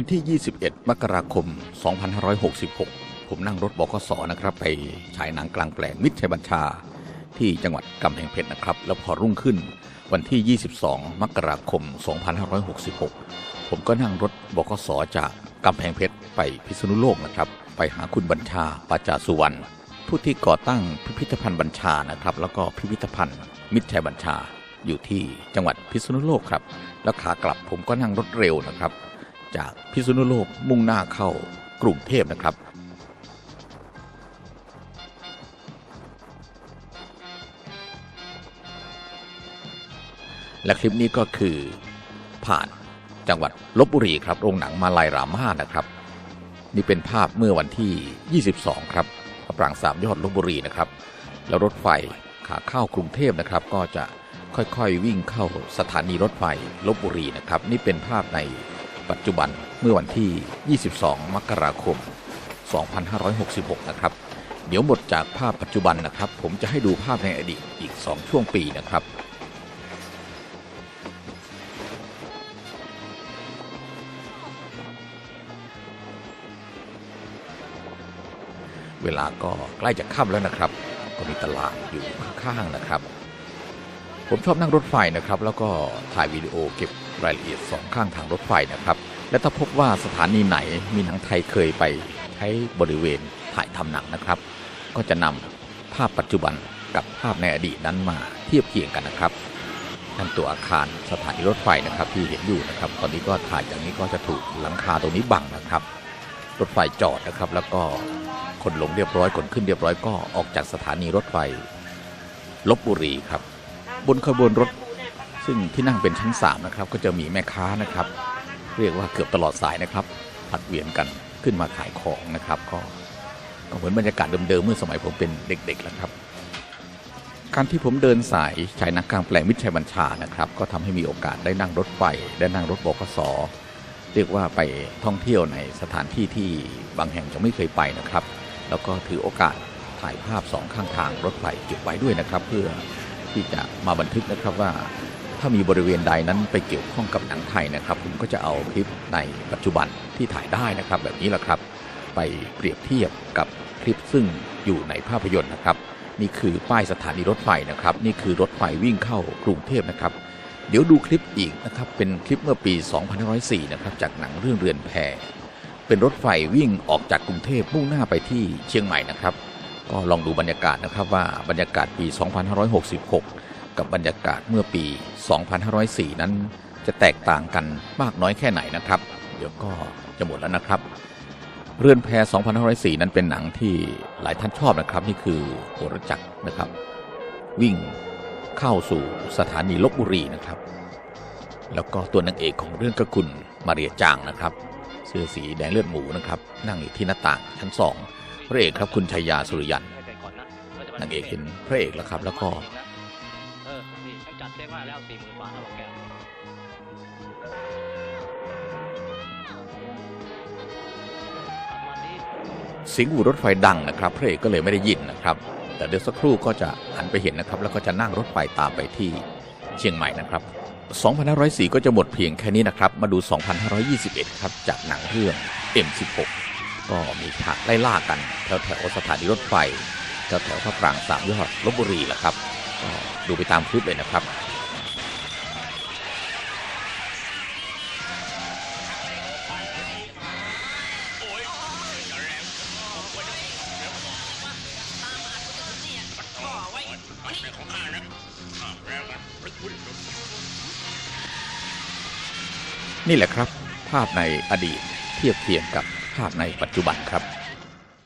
วันที่ 21 มกราคม 2566 ผมนั่งรถบกสนะครับ ไปฉายหนังกลางแปลงมิตรชัยบัญชา ที่จังหวัดกำแพงเพชรนะครับ แล้วพอรุ่งขึ้นวันที่ 22 มกราคม 2566 ผมก็นั่งรถบกสจากกำแพงเพชรไปพิษณุโลกนะครับ ไปหาคุณบัญชาปาจาสุวรรณผู้ที่ก่อตั้งพิพิธภัณฑ์บัญชานะครับ แล้วก็พิพิธภัณฑ์มิตรชัยบัญชาอยู่ที่จังหวัดพิษณุโลกครับ แล้วขากลับผมก็นั่งรถเร็วนะครับ จากพิษณุโลกมุ่งหน้าเข้ากรุงเทพนะครับ และคลิปนี้ก็คือผ่านจังหวัดลบบุรีครับโรงหนังมาลายรามานะครับ นี่เป็นภาพเมื่อวันที่ 22 ครับพระปรางสามยอดลบบุรีนะครับ แล้วรถไฟขาเข้ากรุงเทพนะครับ ก็จะค่อยๆวิ่งเข้าสถานีรถไฟลบบุรีนะครับ นี่เป็นภาพใน ปัจจุบันเมื่อวันที่ 22 มกราคม 2566 นะครับ เดี๋ยวหมดจากภาพปัจจุบันนะครับ ผมจะให้ดูภาพในอดีตอีก 2 ช่วงปีนะครับเวลาก็ใกล้จะค่ำแล้วนะครับ ก็มีตลาดอยู่ข้างๆนะครับ ผมชอบนั่งรถไฟนะครับ แล้วก็ถ่ายวิดีโอเก็บรายละเอียดสองข้างทางรถไฟนะครับ และถ้าพบว่าสถานีไหนมีหนังไทยเคยไปใช้บริเวณถ่ายทำหนังนะครับ ก็จะนำภาพปัจจุบันกับภาพในอดีตนั้นมาเทียบเคียงกันนะครับนั่นตัวอาคารสถานีรถไฟนะครับที่เห็นอยู่นะครับ ตอนนี้ก็ถ่ายอย่างนี้ก็จะถูกหลังคาตรงนี้บังนะครับ รถไฟจอดนะครับ แล้วก็คนลงเรียบร้อยคนขึ้นเรียบร้อยก็ออกจากสถานีรถไฟลบบุรีครับ บนขบวนรถ ซึ่งที่นั่งเป็นชั้น 3 นะครับ ก็จะมีแม่ค้านะครับ เรียกว่าเกือบตลอดสายนะครับผัดเวียนกันขึ้นมาขายของนะครับก็ก็เหมือนบรรยากาศเดิมๆเมื่อสมัยผมเป็นเด็กๆแล้วครับ การที่ผมเดินสายชายนักกลางแปลงมิตรชัยบัญชานะครับ ก็ทำให้มีโอกาสได้นั่งรถไฟได้นั่งรถบขสเรียกว่าไปท่องเที่ยวในสถานที่ที่บางแห่งยังไม่เคยไปนะครับ แล้วก็ถือโอกาสถ่ายภาพสองข้างทางรถไฟเก็บไว้ด้วยนะครับ เพื่อ ที่จะมาบันทึกนะครับว่า ถ้ามีบริเวณใดนั้นไปเกี่ยวข้องกับหนังไทยนะครับ ผมก็จะเอาคลิปในปัจจุบันที่ถ่ายได้นะครับ แบบนี้แหละครับ ไปเปรียบเทียบกับคลิปซึ่งอยู่ในภาพยนตร์นะครับ นี่คือป้ายสถานีรถไฟนะครับ นี่คือรถไฟวิ่งเข้ากรุงเทพนะครับ เดี๋ยวดูคลิปอีกนะครับ เป็นคลิปเมื่อปี2504นะครับจากหนังเรื่องเรือนแพเป็นรถไฟวิ่งออกจากกรุงเทพมุ่งหน้าไปที่เชียงใหม่นะครับ ก็ลองดูบรรยากาศนะครับว่าบรรยากาศปี 2566 กับบรรยากาศเมื่อปี 2504 นั้นจะแตกต่างกันมากน้อยแค่ไหนนะครับ เดี๋ยวก็จะหมดแล้วนะครับ เรื่อนแพ2504 นั้นเป็นหนังที่หลายท่านชอบนะครับ นี่คือหัวรจักรนะครับ วิ่งเข้าสู่สถานีลบบุรีนะครับ แล้วก็ตัวนางเอกของเรื่องก็คุณมาเรียจางนะครับ เสื้อสีแดงเลือดหมูนะครับ นั่งอยู่ที่หน้าต่างชั้นสอง พระเอกครับคุณชัยยาสุริยันนางเอกเห็นพระเอกแล้วครับ แล้วก็เออนี่ฉันจัดเช็คมาแล้วสี่หมื่นบาทแล้วบอกแกวันนี้เสียงหูรถไฟดังนะครับ พระเอกก็เลยไม่ได้ยินนะครับ แต่เดี๋ยวสักครู่ก็จะหันไปเห็นนะครับ แล้วก็จะนั่งรถไฟตามไปที่เชียงใหม่นะครับ 2504 ก็จะหมดเพียงแค่นี้นะครับ มาดู 2521 ครับ จากหนังเรื่อง M16 ก็มีฉากไล่ล่ากันแถวแถวสถานีรถไฟแถวแถวพระปรางสามยอดลบบุรีแหละครับก็ดูไปตามคลิปเลยนะครับนี่แหละครับ ภาพในอดีตเทียบเคียงกับาพในปัจจุบันครับ